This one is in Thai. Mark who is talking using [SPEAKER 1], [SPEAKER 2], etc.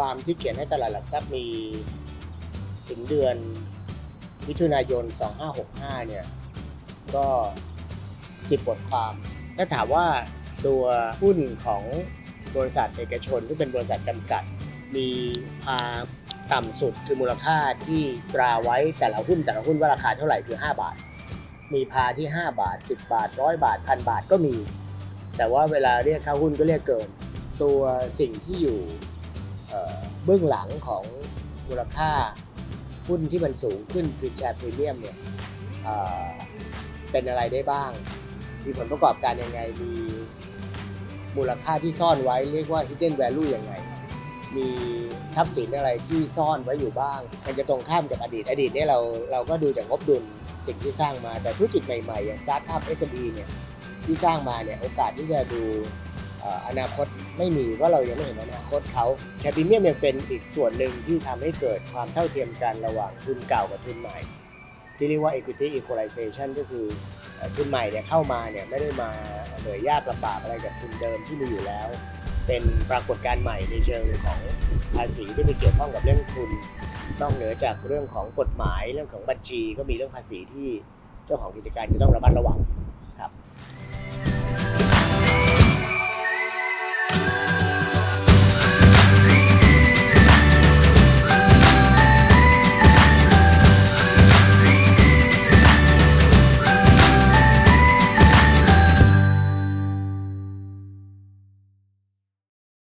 [SPEAKER 1] ความที่เขียนให้ตลาดหลักทรัพย์มีถึงเดือนมิถุนายน 2565 เนี่ย ก็ 10 บทความ ถ้าถามว่าตัวหุ้นของบริษัทเอกชนที่เป็นบริษัทจำกัด มีพาต่ำสุดคือมูลค่าที่ตราไว้แต่ละหุ้นแต่ละหุ้นว่าราคาเท่าไหร่คือ 5 บาท มีพาที่ 5 บาท 10 บาทร้อยบาทพันบาทก็มี แต่ว่าเวลาเรียกค่าหุ้นก็เรียกเกิน ตัวสิ่งที่อยู่ เบื้องหลังของมูลค่าหุ้นที่มันสูงขึ้นคือแชร์พรีเมียมเนี่ยเเป็นอะไรได้บ้าง มีผลประกอบการยังไง มีมูลค่าที่ซ่อนไว้เรียกว่า hidden value ยังไง มีทรัพย์สินอะไรที่ซ่อนไว้อยู่บ้าง มันจะตรงข้ามกับอดีต อดีตเนี่ยเราเราก็ดูจากงบดุลสิ่งที่สร้างมาแต่ธุรกิจใหม่ๆ อย่างสตาร์ทอัพ SME เนี่ยที่สร้างมาเนี่ยโอกาสที่จะดู อนาคตไม่มีว่าเรายังไม่เห็นอนาคตเขาแชร์พรีเมียมยังเป็นอีกส่วนหนึ่งที่ทำให้เกิดความเท่าเทียมกันระหว่างทุนเก่ากับทุนใหม่ ที่เรียกว่า equity equalization ก็คือทุนใหม่เนี่ยเข้ามาเนี่ยไม่ได้มาเหนื่อยยากลำบากอะไรกับทุนเดิมที่มีอยู่แล้ว เป็นปรากฏการณ์ใหม่ในเชิงของภาษีที่ไปเกี่ยวข้องกับเรื่องทุนนอกเหนือจากเรื่องของกฎหมายเรื่องของบัญชี ก็มีเรื่องภาษีที่เจ้าของกิจการจะต้องระมัดระวัง